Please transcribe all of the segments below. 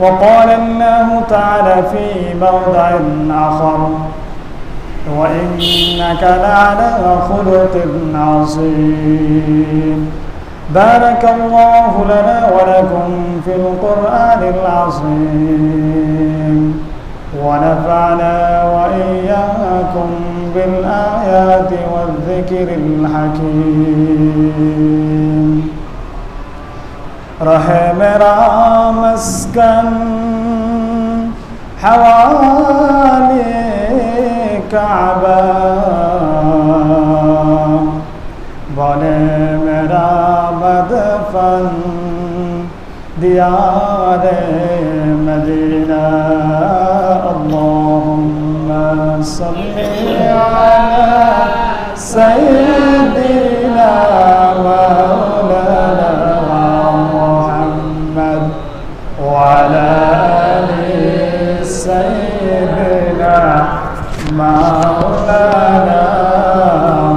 وقال الله تعالى في موضع آخر وإنك لعلى خلق عظيم. بارك الله لنا ولكم في القرآن العظيم. ونفعنا وإياكم بالآيات والذكر الحكيم. رحم رام اسكن حوالي كعبة ظلم رام دفن ديار مدينة. اللهم صل على سيدنا مولانا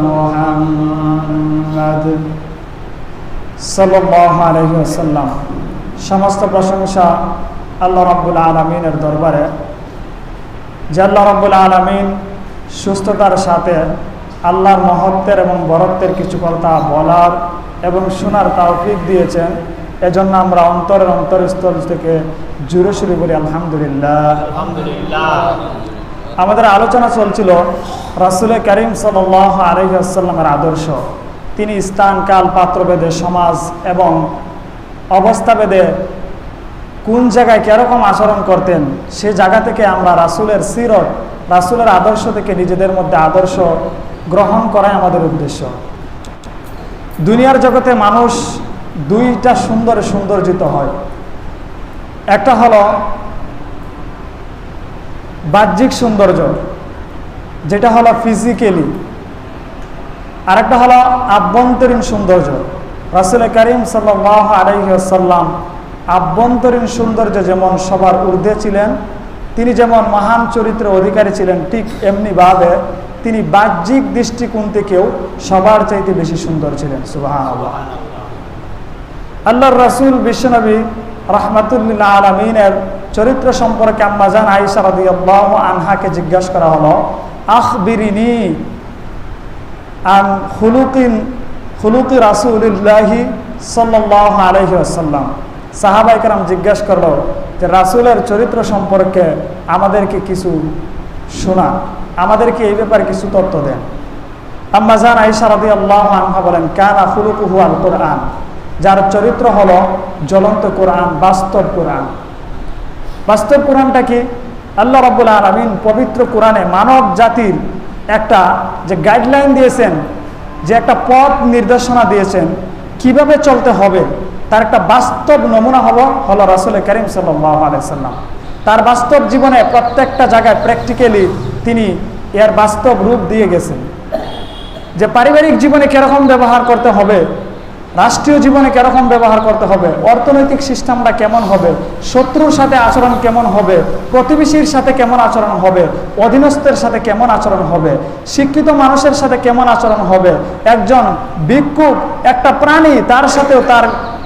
محمد সাল্লাহ আলহিহাসাল্লাম সমস্ত প্রশংসা আল্লাহ রাব্বুল আলমিনের দরবারে যে আল্লাহ রাব্বুল আলমিন সুস্থতার সাথে আল্লাহর মহত্বের এবং বরত্বের কিছু কথা বলার এবং শোনার তাওফিক দিয়েছেন এজন্য আমরা অন্তরের অন্তরস্থল থেকে জুড়ে শুরু করি আলহামদুলিল্লাহ আলহামদুলিল্লাহ আমাদের আলোচনা চলছিল রাসুল করিম সাল আলহিহাসাল্লামের আদর্শ। তিনি স্থান, কাল, পাত্রভেদে, সমাজ এবং অবস্থাভেদে কোন জায়গায় কীরকম আচরণ করতেন, সে জায়গা থেকে আমরা রাসুলের সিরত, রাসুলের আদর্শ থেকে নিজেদের মধ্যে আদর্শ গ্রহণ করাই আমাদের উদ্দেশ্য। দুনিয়ার জগতে মানুষ দুইটা সুন্দরে সৌন্দর্যিত হয়। একটা হলো বাহ্যিক সৌন্দর্য, যেটা হলো ফিজিক্যালি আরেকটা হলো আভ্যন্তরীণ সৌন্দর্য। রাসুল করিম সাল্লাহ আলহিহাসাল্লাম আভ্যন্তরীণ সৌন্দর্য যেমন সবার ঊর্ধ্বে ছিলেন, তিনি যেমন মহান চরিত্রের অধিকারী ছিলেন, ঠিক এমনিভাবে তিনি বাহ্যিক দৃষ্টিকোণ থেকেও সবার চাইতে বেশি সুন্দর ছিলেন। সুবাহ আল্লাহর রাসুল, বিশ্বনবী রহমাতুল্লাহ আলমিনের চরিত্র সম্পর্কে আম্মাজান আইসা রাদি আল্লাহ আনহাকে জিজ্ঞাসা করা হলো আখ বিরিনি আন হুলুকিন হুলুকি রাসুলিল্লাহি সাল্লাহ আলহি আসাল্লাম সাহাবাইকার জিজ্ঞাসা করল যে, রাসুলের চরিত্র সম্পর্কে আমাদেরকে কিছু শোনা, আমাদেরকে এই ব্যাপারে কিছু তথ্য দেন। আম্মাজান আইসা রাদি আল্লাহ আনহা বলেন, কানা হুলুকুহু আল কোরআন যার চরিত্র হলো জ্বলন্ত কোরআন, বাস্তব কোরআন। বাস্তব কোরআনটা কি? আল্লাহ রব্বুল আলমিন পবিত্র কোরআনে মানব জাতির একটা যে গাইডলাইন দিয়েছেন, যে একটা পথ নির্দেশনা দিয়েছেন, কীভাবে চলতে হবে, তার একটা বাস্তব নমুনা হলো হলো রাসুল করিম সাল্লাম। তার বাস্তব জীবনে প্রত্যেকটা জায়গায় প্র্যাকটিক্যালি তিনি এর বাস্তব রূপ দিয়ে গেছেন। যে পারিবারিক জীবনে কীরকম ব্যবহার করতে হবে রাষ্ট্রীয় জীবনে কীরকম ব্যবহার করতে হবে? অর্থনৈতিক সিস্টেমটা কেমন হবে? শত্রুর সাথে আচরণ কেমন হবে? প্রতিবেশীর সাথে কেমন আচরণ হবে? অধীনস্থের সাথে কেমন আচরণ হবে? শিক্ষিত মানুষের সাথে কেমন আচরণ হবে? একজন ভিক্ষুক একটা প্রাণী, তার সাথেও তার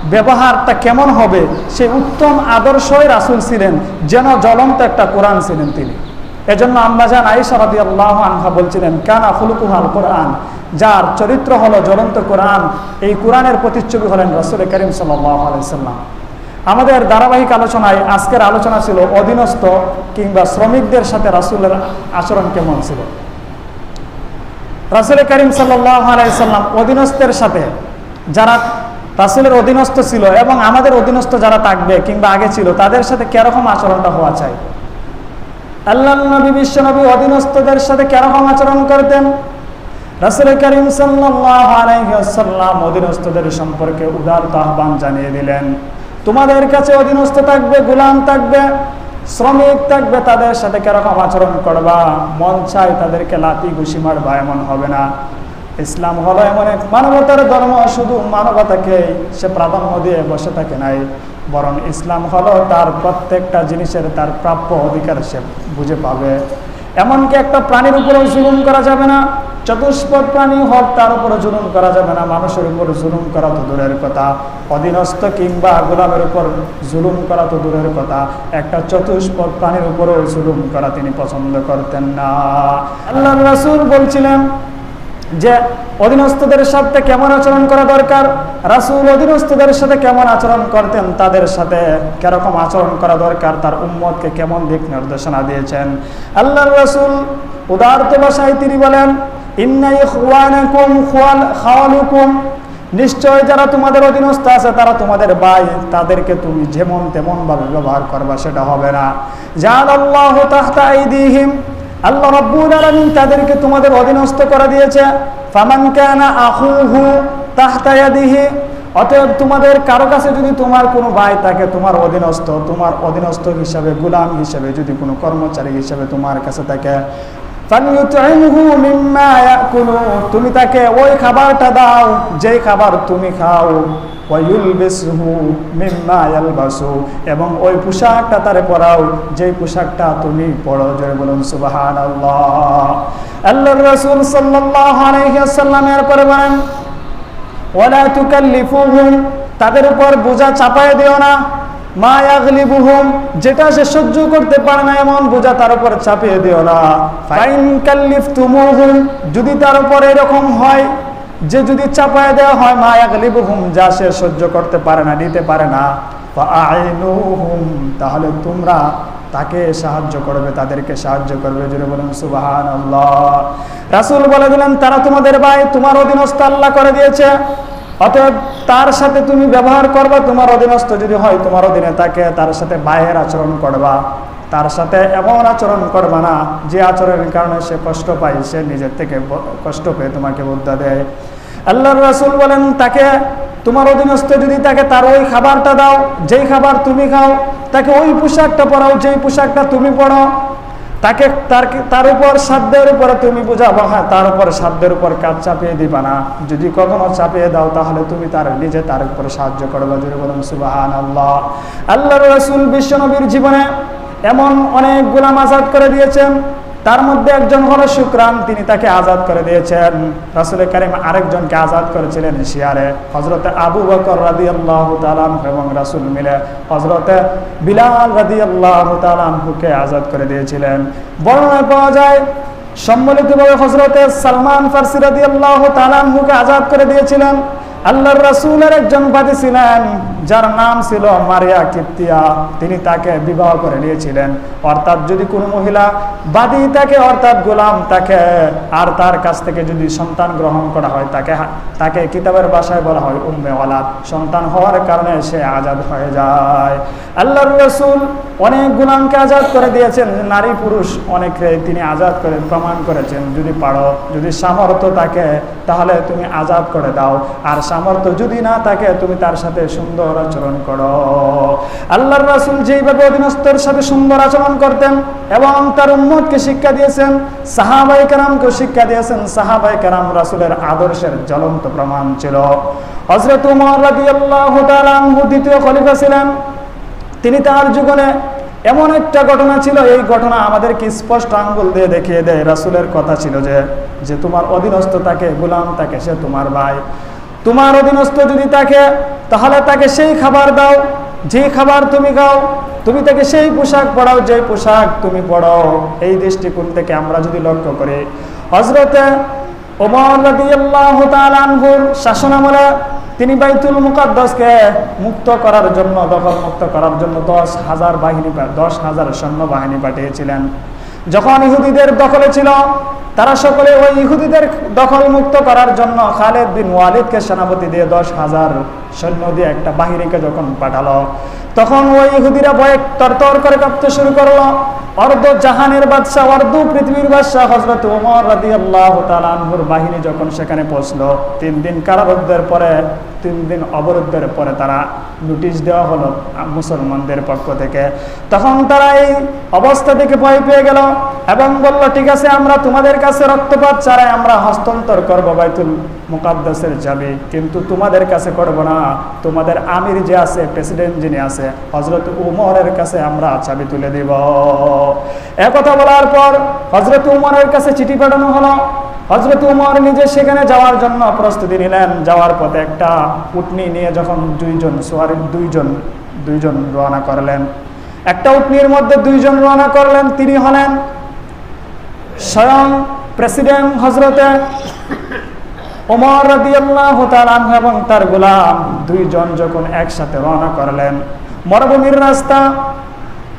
ব্যবহারটা কেমন হবে? সে উত্তম আদর্শই রাসুল ছিলেন, যেন জ্বলন্ত একটা কোরআন ছিলেন তিনি। এজন্য আম্বাজান আইসা রাদি আল্লাহ আনহা বলছিলেন, কানা ফুলকুহাল কোরআন যার চরিত্র হলো জ্বলন্ত কোরআন, এই কোরআনের প্রতিচ্ছবি হলেন রসুল করিম সাল্লাম। আমাদের ধারাবাহিক আলোচনায় আজকের আলোচনা ছিল অধীনস্থ কিংবা শ্রমিকদের সাথে রাসুলের আচরণ কেমন ছিল? রাসুল করিম সাল্লাম অধীনস্থের সাথে যারা রাসুলের অধীনস্থ ছিল এবং আমাদের অধীনস্থ যারা থাকবে কিংবা আগে ছিল, তাদের সাথে কীরকম আচরণটা হওয়া চাই? আল্লাহ নবী, বিশ্ব নবী অধীনস্থদের সাথে কীরকম আচরণ করতেন? রাসুল করিম সাল্লাম অধীনস্থদের সম্পর্কে উদার আহ্বান জানিয়ে দিলেন। তোমাদের কাছে অধীনস্থ থাকবে, গোলাম থাকবে, শ্রমিক থাকবে, তাদের সাথে কীরকম আচরণ করবা? মন চাই তাদেরকে লাতি ঘুষি মারবা, এমন হবে না। ইসলাম হলো এমন এক মানবতার ধর্ম, শুধু মানবতাকে সে প্রাধান্য দিয়ে বসে থাকে নাই। বরং ইসলাম হলো তার প্রত্যেকটা জিনিসের তার প্রাপ্য অধিকার সে বুঝে পাবে। এমনকি একটা প্রাণীর উপরেও জুলুম করা যাবে না, চতুষ্পদ প্রাণী হোক, তার উপরে জুলুম করা যাবে না, মানুষের উপর জুলুম করা তো দূরের কথা, অধীনস্থ কিংবা গোলামের উপর জুলুম করা তো দূরের কথা, একটা চতুষ্পদ প্রাণীর উপরেও জুলুম করা তিনি পছন্দ করতেন না। আল্লাহ রাসুল বলছিলেন যে অধীনস্থদের সাথে কেমন আচরণ করা দরকার? রাসূল অধীনস্থদের সাথে কেমন আচরণ করতেন? তাদের সাথে কীরকম আচরণ করা দরকার? তার উম্মতকে কেমন দিক নির্দেশনা দিয়েছেন? আল্লাহ রাসূল উদারত ভাষায় তিনি বলেন ইন্নাই খুয়ানাকুম নিশ্চয় যারা তোমাদের অধীনস্থ আছে, তারা তোমাদের ভাই। তাদেরকে তুমি যেমন তেমন ভাবে ব্যবহার করবা, সেটা হবে না। জান আল্লাহ তাহতা আইদিহিম। আল্লাহ রব্বুল আলামিন তাদেরকে তোমাদের অধীনস্থ করে দিয়েছে। ফামান কানা আখুহু তাহতা ইয়াদিহি, অতএব তোমাদের কারও কাছে যদি তোমার কোনো ভাই থাকে, তোমার অধীনস্থ তোমার অধীনস্থ হিসাবে, গুলাম হিসাবে, যদি কোনো কর্মচারী হিসাবে তোমার কাছে থাকে তুমি তাকে ওই খাবারটা দাও, যেই খাবার তুমি খাও। এবং ওই পোশাকটা তারে পরাও, যেই পোশাকটা তুমি পরো। জোরে বলুন, সুবহানাল্লাহ। আল্লাহর রাসূল ওয়াসাল্লামের পরে বলেন তাদের উপর বোঝা চাপায় দিও না। মা ইয়াগলিবুহুম, যেটা সে সহ্য করতে পারে না এমন বোঝা তার উপর চাপিয়ে দিও না। ফাইন কাল্লিফতুমুহুম, যদি তার উপর এরকম হয়, যে যদি চাপায় দেওয়া হয়, মা ইয়াগলিবুহুম, যা সে সহ্য করতে পারে না, নিতে পারে না। ফাআইনুহুম, তাহলে তোমরা তাকে সাহায্য করবে, তাদেরকে সাহায্য করবে যদি বলেন সুবাহান রাসুল বলে দিলেন, তারা তোমাদের ভাই, তোমার অধীনস্থ আল্লাহ করে দিয়েছে। অতএব তার সাথে তুমি ব্যবহার করবা, তোমার অধীনস্থ যদি হয়, তোমার অধীনে তাকে তার সাথে বাইরের আচরণ করবা। তার সাথে এমন আচরণ করবা না, যে আচরণের কারণে সে কষ্ট পায়, সে নিজের থেকে কষ্ট পেয়ে তোমাকে বুদ্ধা দেয়। আল্লাহ রাসুল বলেন, তাকে তোমার অধীনস্থ যদি তাকে তার ওই খাবারটা দাও, যেই খাবার তুমি খাও, তাকে ওই পোশাকটা পরাও, যেই পোশাকটা তুমি পরো তাকে তার তার উপর সাধ্যের উপরে তুমি বুঝাবো হ্যাঁ তার উপর সাধ্যের উপর কাজ চাপিয়ে দিবা না। যদি কখনো চাপিয়ে দাও, তাহলে তুমি তার নিজে তার উপরে সাহায্য করবে। যদি বলুন সুবাহান আল্লাহ আল্লাহ রসুল বিশ্বনবীর জীবনে এমন অনেক গুলাম আজাদ করে দিয়েছেন। তার মধ্যে একজন হলো শুক্রান, তিনি তাকে আজাদ করে দিয়েছেন। রাসুল করিম আরেকজনকে আজাদ করেছিলেন শিয়ারে হজরতে আবু বকর রাদি আল্লাহ তালাম এবং রাসুল মিলে হজরতে বিলাল রাদি আল্লাহ তালানহুকে আজাদ করে দিয়েছিলেন। বর্ণনায় পাওয়া যায়, সম্মিলিতভাবে হজরতে সালমান ফার্সি রাদি আল্লাহ তালানহুকে আজাদ করে দিয়েছিলেন। আল্লাহর রাসূলের একজন বাদী ছিলেন যার নাম ছিল মারিয়া কিপ্তিয়া, তিনি তাকে বিবাহ করে নিয়েছিলেন। অর্থাৎ যদি কোনো মহিলা বাদী তাকে, অর্থাৎ গোলাম তাকে, আর তার কাছ থেকে যদি সন্তান গ্রহণ করা হয়, তাকে তাকে কিতাবের বাসায় বলা হয় উম্মে ওয়ালাদ। সন্তান হওয়ার কারণে সে আজাদ হয়ে যায়। আল্লাহ রসুল অনেক গোলামকে আজাদ করে দিয়েছেন। নারী পুরুষ অনেকে তিনি আজাদ করে, প্রমাণ করেছেন। যদি পারো, যদি সামর্থ্য থাকে, তাহলে তুমি আজাদ করে দাও। আর সামর্থ্য যদি না থাকে, তুমি তার সাথে সুন্দর আচরণ করো। আল্লাহর রাসুল যেইভাবে অধীনস্থর সাথে সুন্দর আচরণ করতেন এবং তার উম্মতকে শিক্ষা দিয়েছেন সাহাবাই কারামকে শিক্ষা দিয়েছেন সাহাবাই কারাম রাসুলের আদর্শের জ্বলন্ত প্রমাণ ছিল। হজরত উমর তাআলা আনহু দ্বিতীয় খলিফা ছিলেন। তিনি তার জীবনে এমন একটা ঘটনা ছিল, এই ঘটনা আমাদেরকে স্পষ্ট আঙ্গুল দিয়ে দেখিয়ে দেয়। রাসুলের কথা ছিল যে যে তোমার অধীনস্থ তাকে, গুলাম তাকে, সে তোমার ভাই। তোমার অধীনস্থ যদি তাকে, তাহলে তাকে সেই খাবার দাও, যে খাবার তুমি খাও, তুমি তাকে সেই পোশাক পড়াও যে পোশাক তুমি পড়াও এই দৃষ্টিকোণ থেকে আমরা যদি লক্ষ্য করি হজরতে শাসনামলে তিনি বাইতুল মুকাদ্দাসকে মুক্ত করার জন্য দখল মুক্ত করার জন্য দশ হাজার বাহিনী, দশ হাজার সৈন্য বাহিনী পাঠিয়েছিলেন। যখন ইহুদিদের দখলে ছিল, তারা সকলে ওই ইহুদিদের দখল মুক্ত করার জন্য খালেদ বিন ওয়ালিদকে সেনাপতি দিয়ে দশ হাজার সৈন্য দিয়ে একটা বাহিনীকে যখন পাঠালো, তখন ওই ইহুদিরা ভয়ে তরতর করে কাঁপতে শুরু করল। অর্ধ জাহানের বাদশাহ, অর্ধ পৃথিবীর বাদশাহ হজরত উমর রাদি আল্লাহ তালানহুর বাহিনী যখন সেখানে পৌঁছলো, তিন দিন কারারুদ্ধের পরে, তিন দিন অবরুদ্ধের পরে তারা নোটিশ দেওয়া হলো মুসলমানদের পক্ষ থেকে। তখন তারা এই অবস্থা থেকে ভয় পেয়ে গেল এবং বলল, ঠিক আছে, আমরা তোমাদের কাছে রক্তপাত ছাড়াই আমরা হস্তান্তর করব বাইতুল মুকাদ্দাসের যাবে কিন্তু তোমাদের কাছে করব না। তোমাদের আমির যে আছে, প্রেসিডেন্ট যিনি আছে হজরত উমরের কাছে আমরা চাবি তুলে দিব। একথা বলার পর হজরত উমরের কাছে চিঠি পাঠানো হলো। হজরত উমর নিজে সেখানে যাওয়ার জন্য প্রস্তুতি নিলেন। যাওয়ার পথে একটা উটনি নিয়ে যখন দুইজন সোয়ারির দুইজন দুইজন রওনা করলেন। একটা উটনির মধ্যে দুইজন রওনা করলেন। তিনি হলেন স্বয়ং প্রেসিডেন্ট হজরতে ওমর রাদিয়াল্লাহু তাআলা এবং তার গোলাম দুইজন যখন একসাথে রওনা করলেন, মরুভূমির রাস্তা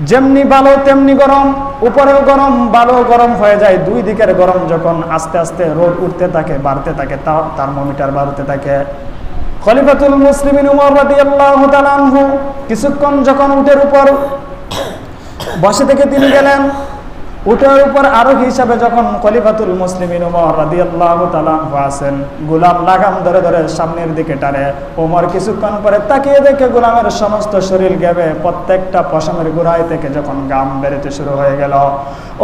যেমনি ভালো তেমনি গরম, উপরেও গরম ভালো গরম হয়ে যায়। দুই দিকের গরম যখন আস্তে আস্তে রোদ উঠতে থাকে, বাড়তে থাকে তা থার্মোমিটার বাড়তে থাকে। খলিফাতুল মুসলিমিন উমর রাদিয়াল্লাহু তাআলা আনহু কিছুক্ষণ যখন উটের উপর বসে থেকে তিনি গেলেন উটের উপর আরোহী হিসাবে যখন খলিফাতুল রাদিয়াল্লাহু তাআলা আছেন, গোলাম লাগাম ধরে ধরে সামনের দিকে টানে। ওমর কিছুক্ষণ পরে তাকিয়ে দেখে গোলামের সমস্ত শরীর গেবে, প্রত্যেকটা পশমের গোড়ায় থেকে যখন গাম বেরোতে শুরু হয়ে গেল।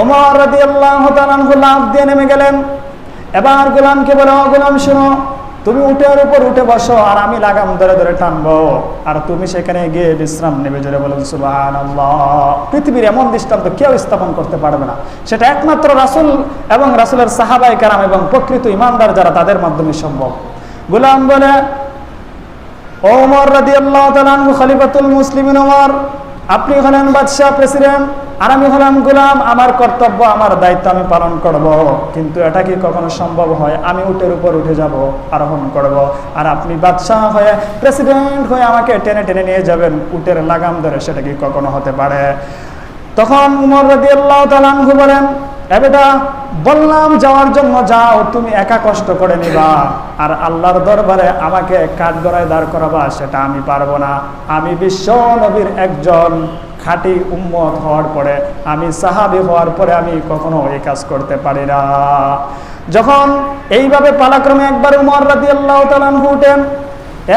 ওমর রাদিয়াল্লাহু তাআলা লাভ দিয়ে নেমে গেলেন। এবার গোলামকে বলে, ও গোলাম, শুনো তুমি উটের উপর উঠে বসো, আর আমি লাগাম ধরে ধরে টানবো। আর তুমি সেখানে গিয়ে বিশ্রাম নেবে, জোরে বলুন সুবাহান পৃথিবীর এমন দৃষ্টান্ত কেউ স্থাপন করতে পারবে না। সেটা একমাত্র রাসুল এবং রাসুলের সাহাবাই কারাম এবং প্রকৃত ইমানদার যারা তাদের মাধ্যমে সম্ভব। গুলাম বলে, ওমর রাদি আল্লাহ খলিফাতুল মুসলিমিন ওমর আপনি হলেন বাদশাহ, প্রেসিডেন্ট, আর আমি হলাম গোলাম, আমার কর্তব্য, আমার দায়িত্ব আমি পালন করব। কিন্তু এটা কি কখনো সম্ভব হয়? আমি উটের উপর উঠে যাব, আরোহণ করব। আর আপনি বাদশাহ হয়ে, প্রেসিডেন্ট হয়ে আমাকে টেনে টেনে নিয়ে যাবেন, উটের লাগাম ধরে, সেটা কি কখনো হতে পারে? তখন উমর রাদি আল্লাহ তালানহু বলেন এবেটা বললাম যাওয়ার জন্য যাও, তুমি একা কষ্ট করে নিবা। আর আল্লাহর দরবারে আমাকে কাঠগড়ায় দাঁড় করাবা, সেটা আমি পারব না। আমি বিশ্ব নবীর একজন খাঁটি উম্মত হওয়ার পরে, আমি সাহাবি হওয়ার পরে আমি কখনো এই কাজ করতে পারি না। যখন এইভাবে পালাক্রমে একবার উমর রাদি আল্লাহ তালানহু উঠেন,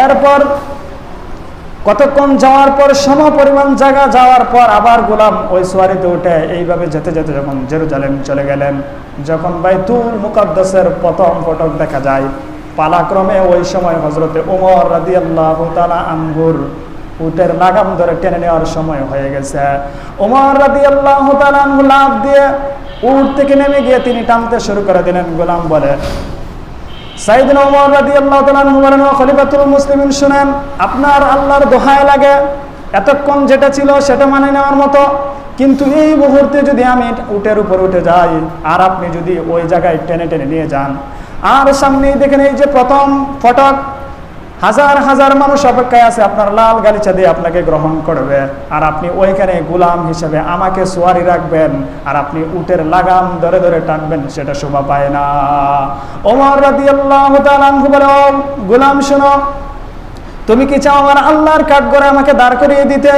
এরপর কতক্ষণ যাওয়ার পর সম পরিমাণ জায়গা যাওয়ার পর আবার গোলাম ওই সোয়ারিতে উঠে এইভাবে যেতে যেতে যখন জেরুজালেম চলে গেলেন, যখন বাইতুল মুকাদ্দাসের প্রথম ফটক দেখা যায়, পালাক্রমে ওই সময় হজরতে উমর রাদি আল্লাহ আঙ্গুর উটের লাগাম ধরে টেনে নেওয়ার সময় হয়ে গেছে। উমর রাদি আল্লাহ তালা লাভ দিয়ে উট থেকে নেমে গিয়ে তিনি টানতে শুরু করে দিলেন। গোলাম বলে সাইদিন ওমর তাআলা আনহু খলিফাতুল মুসলিমিন, শুনেন, আপনার আল্লাহর দোহায় লাগে। এতক্ষণ যেটা ছিল সেটা মানে নেওয়ার মতো। কিন্তু এই মুহূর্তে যদি আমি উটের উপর উঠে যাই, আর আপনি যদি ওই জায়গায় টেনে টেনে নিয়ে যান, আর সামনেই দেখেন এই যে প্রথম ফটক হাজার হাজার মানুষ অপেক্ষায় আছে, আপনার লাল গালিচা দিয়ে আপনাকে গ্রহণ করবে। আর আপনি ওইখানে গুলাম হিসেবে আমাকে সোয়ারি রাখবেন, আর আপনি উটের লাগাম ধরে ধরে টানবেন, সেটা শোভা পায় না। ওমর রাদি আল্লাহ বলে গুলাম শোনো, তুমি কি চাও আমার আল্লাহর কাঠ করে আমাকে দাঁড় করিয়ে দিতে?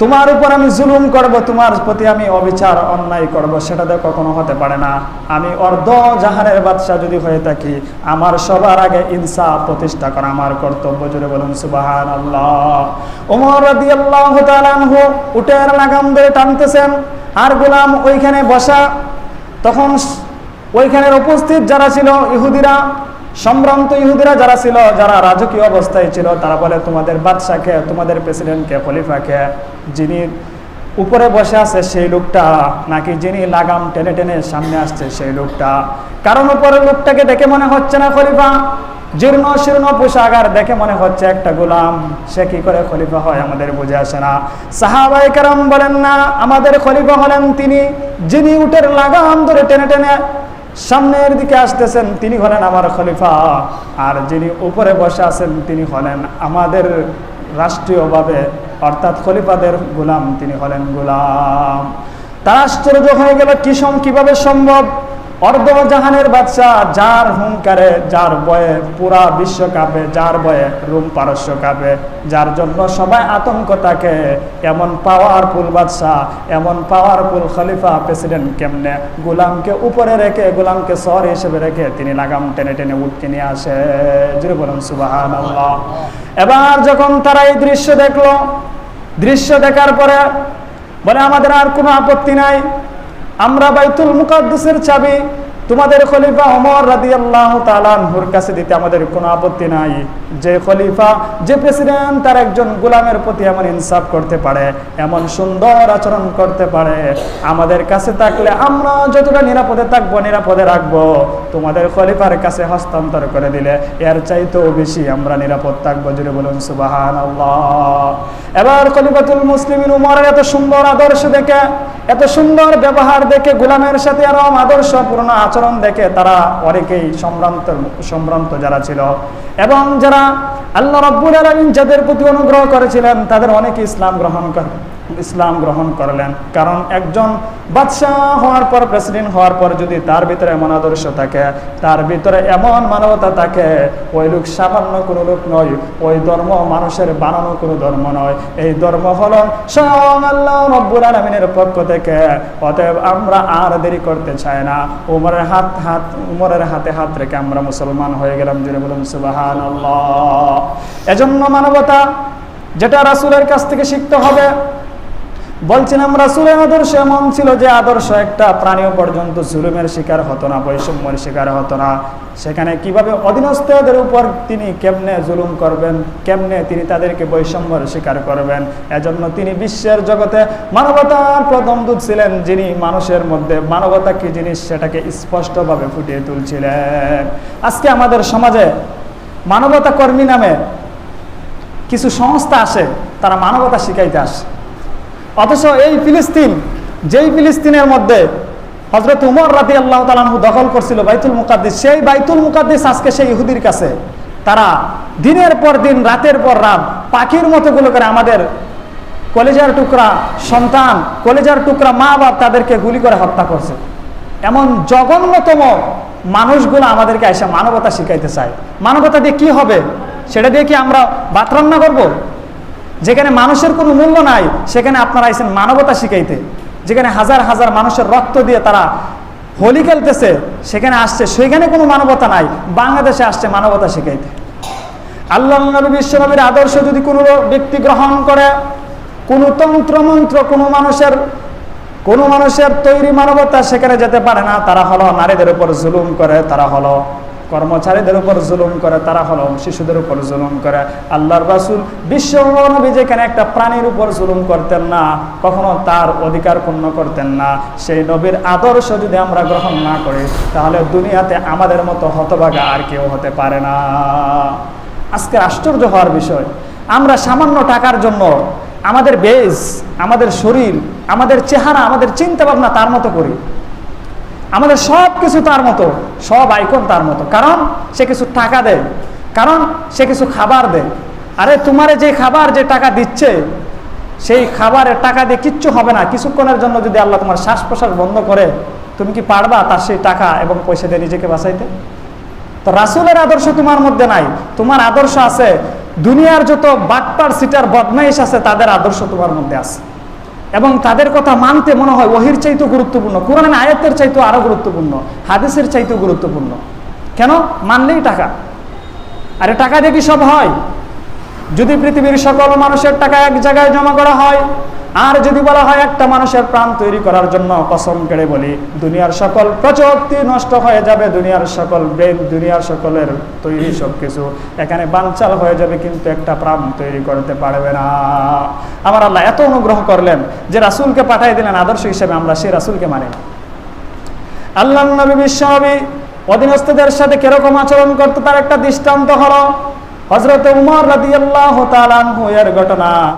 তোমার উপর আমি জুলুম করব, তোমার প্রতি আমি অবিচার, অন্যায় করব, সেটা তো কখনো হতে পারে না। আমি অর্ধ জাহানের বাদশাহ যদি হয়ে থাকি, আমার সবার আগে ইনসাফ প্রতিষ্ঠা করা আমার কর্তব্য জুড়ে বলুন সুবাহান আল্লাহ ওমর রাদি আল্লাহ উটের লাগাম ধরে টানতেছেন, আর গোলাম ওইখানে বসা, তখন ওইখানের উপস্থিত যারা ছিল ইহুদিরা সম্ভ্রান্ত ইহুদিরা যারা ছিল, যারা রাজকীয় অবস্থায় ছিল, তারা বলে, তোমাদের বাদশাকে, তোমাদের প্রেসিডেন্টকে, খলিফাকে, যিনি উপরে বসে আছে সেই লোকটা, নাকি যিনি লাগাম টেনে টেনে সামনে আসছে সেই লোকটা? কারণ উপরের লোকটাকে দেখে মনে হচ্ছে না খলিফা। জীর্ণ শীর্ণ পোশাক আর দেখে মনে হচ্ছে একটা গোলাম। সে কি করে খলিফা হয় আমাদের বুঝে আসে না। সাহাবাই কারাম বলেন না, আমাদের খলিফা হলেন তিনি, যিনি উটের লাগাম ধরে টেনে টেনে সামনের দিকে আসতেছেন তিনি হলেন আমার খলিফা। আর যিনি উপরে বসে আছেন তিনি হলেন আমাদের রাষ্ট্রীয়ভাবে, অর্থাৎ খলিফাদের গোলাম তিনি হলেন গোলাম। তারা আশ্চর্য হয়ে গেল কি কীভাবে সম্ভব? অর্ধ জাহানের বাদশাহ যার হুঙ্কারে, যার বয়ে পুরা বিশ্ব কাঁপে, যার বয়ে রুম পারস্য কাঁপে, যার জন্য সবাই আতঙ্ক থাকে, এমন পাওয়ারফুল বাদশাহ, এমন পাওয়ারফুল খলিফা প্রেসিডেন্ট কেমনে? গোলামকে উপরে রেখে, গোলামকে সর হিসেবে রেখে তিনি লাগাম টেনে টেনে উঠতে নিয়ে আসে। জুড়ে বলুন সুবাহান এবার যখন তারা এই দৃশ্য দেখল, দৃশ্য দেখার পরে বলে, আমাদের আর কোনো আপত্তি নাই। আমরা বাইতুল মুকাদ্দেসের চাবি তোমাদের খলিফা অমর রাদিয়াল্লাহু তাআলা আনহুর কাছে দিতে আমাদের কোনো আপত্তি নাই। যে খলিফা, যে প্রেসিডেন্ট তার একজন গোলামের প্রতি এমন ইনসাফ করতে পারে, এমন সুন্দর আচরণ করতে পারে। আমাদের কাছে থাকলে আমরা যতটা নিরাপদে থাকব, নিরাপদে রাখব। তোমাদের খলিফার কাছে হস্তান্তর করে দিলে এর চাইতেও বেশি আমরা নিরাপদ থাকব জুড়ে বলুন সুবহানাল্লাহ। এবার খলিফাতুল মুসলিমিন উমরের এত সুন্দর আদর্শ দেখে, এত সুন্দর ব্যবহার দেখে গোলামের সাথে আরম আদর্শপূর্ণ আচরণ দেখে তারা অনেকেই সম্ভ্রান্ত সম্ভ্রান্ত যারা ছিল। এবং যারা আল্লাহ রব্বুল আলমিন যাদের প্রতি অনুগ্রহ করেছিলেন, তাদের অনেকে ইসলাম গ্রহণ করে। ইসলাম গ্রহণ করলেন। কারণ একজন বাদশাহ হওয়ার পর প্রেসিডেন্ট হওয়ার পর যদি তার ভিতরে এমন আদর্শ থাকে, তার ভিতরে এমন মানবতা থাকে, ওই লোক সামান্য কোনো লোক নয়, ওই ধর্ম মানুষের বানানো কোনো ধর্ম নয়। এই ধর্ম হলো স্বয়ং আল্লাহ আলমিনের পক্ষ থেকে। অতএব আমরা আর দেরি করতে চাই না। উমরের হাত হাত, উমরের হাতে হাত রেখে আমরা মুসলমান হয়ে গেলাম জুড়ে বলুন সুবাহান এজন্য মানবতা যেটা রাসুলের কাছ থেকে শিখতে হবে বলছিলাম রাসুলের আদর্শ এমন ছিল যে আদর্শ একটা প্রাণীও পর্যন্ত জুলুমের শিকার হতো না, বৈষম্যের শিকার হতো না। সেখানে কীভাবে অধীনস্থদের উপর তিনি কেমনে জুলুম করবেন, কেমনে তিনি তাদেরকে বৈষম্যের শিকার করবেন? এজন্য তিনি বিশ্বের জগতে মানবতার প্রথম দূত ছিলেন, যিনি মানুষের মধ্যে মানবতা কি জিনিস সেটাকে স্পষ্টভাবে ফুটিয়ে তুলছিলেন। আজকে আমাদের সমাজে মানবতা কর্মী নামে কিছু সংস্থা আসে, তারা মানবতা শিখাইতে আসে। অথচ এই ফিলিস্তিন, যেই ফিলিস্তিনের মধ্যে হজরত উমর রাতি আল্লাহ তালাহু দখল করছিল বাইতুল মুকাদ্দিস, সেই বাইতুল মুকাদ্দিস আজকে সেই ইহুদির কাছে। তারা দিনের পর দিন, রাতের পর রাত পাখির মতো গুলো করে আমাদের কলেজার টুকরা সন্তান, কলেজার টুকরা মা বাপ তাদেরকে গুলি করে হত্যা করছে। এমন জঘন্যতম মানুষগুলো আমাদেরকে এসে মানবতা শিখাইতে চায়। মানবতা দিয়ে কি হবে? সেটা দিয়ে কি আমরা ভাত রান্না করব? যেখানে মানুষের কোনো মূল্য নাই, সেখানে আপনারা আইসেন মানবতা শিখাইতে। যেখানে হাজার হাজার মানুষের রক্ত দিয়ে তারা হোলি খেলতেছে, সেখানে আসছে, সেখানে কোনো মানবতা নাই, বাংলাদেশে আসছে মানবতা শিখাইতে। আল্লাহ নবী বিশ্বনবীর আদর্শ যদি কোনো ব্যক্তি গ্রহণ করে, কোনো তন্ত্রমন্ত্র কোনো মানুষের কোনো মানুষের তৈরি মানবতা সেখানে যেতে পারে না, তারা হলো নারীদের উপর জুলুম করে, তারা হলো কর্মচারীদের উপর জুলুম করে, তারা হলো শিশুদের উপর জুলুম করে। আল্লাহর রাসুল বিশ্ব নবী যেখানে একটা প্রাণীর উপর জুলুম করতেন না, কখনো তার অধিকার পূর্ণ করতেন না। সেই নবীর আদর্শ যদি আমরা গ্রহণ না করি, তাহলে দুনিয়াতে আমাদের মতো হতভাগা আর কেউ হতে পারে না। আজকে আশ্চর্য হওয়ার বিষয়, আমরা সামান্য টাকার জন্য আমাদের বেশ, আমাদের শরীর, আমাদের চেহারা, আমাদের চিন্তা ভাবনা তার মতো করি। আমাদের সব কিছু তার মতো, সব আইকন তার মতো। কারণ সে কিছু টাকা দেয়, কারণ সে কিছু খাবার দেয়। আরে তোমারে যে খাবার, যে টাকা দিচ্ছে, সেই খাবারের টাকা দিয়ে কিচ্ছু হবে না। কিছুক্ষণের জন্য যদি আল্লাহ তোমার শ্বাস প্রশ্বাস বন্ধ করে, তুমি কি পারবা তার সেই টাকা এবং পয়সা দিয়ে নিজেকে বাঁচাইতে? তো রাসুলের আদর্শ তোমার মধ্যে নাই। তোমার আদর্শ আছে, দুনিয়ার যত বাটপার, সিটার বদমাইশ আছে, তাদের আদর্শ তোমার মধ্যে আছে। এবং তাদের কথা মানতে মনে হয় ওহির চাইতে গুরুত্বপূর্ণ। কোরআন আয়াতের চাইতেও আরও গুরুত্বপূর্ণ, হাদিসের চাইতেও গুরুত্বপূর্ণ। কেন? মানলেই টাকা। আরে টাকা দিয়ে কি সব হয়? যদি পৃথিবীর সকল মানুষের টাকা এক জায়গায় জমা করা হয় আর যদি বলা হয় একটা মানুষের প্রাণ তৈরি করার জন্য কসম কেড়ে বলি, দুনিয়ার সকল প্রযুক্তি নষ্ট হয়ে যাবে, দুনিয়ার সকল ব্রেন দুনিয়ার সকলের তৈরি সব কিছু এখানে বানচাল হয়ে যাবে, কিন্তু একটা প্রাণ তৈরি করতে পারবে না। আমার আল্লাহ এত অনুগ্রহ করলেন যে রাসুলকে পাঠিয়ে দিলেন আদর্শ হিসেবে, আমরা সেই রাসুলকে মানি। আল্লাহ নবী বিশ্বনবী অধীনস্থদের সাথে কীরকম আচরণ করতে তার একটা দৃষ্টান্ত হলো। হজরত উমর রাদিয়াল্লাহু তাআলা এর ঘটনা।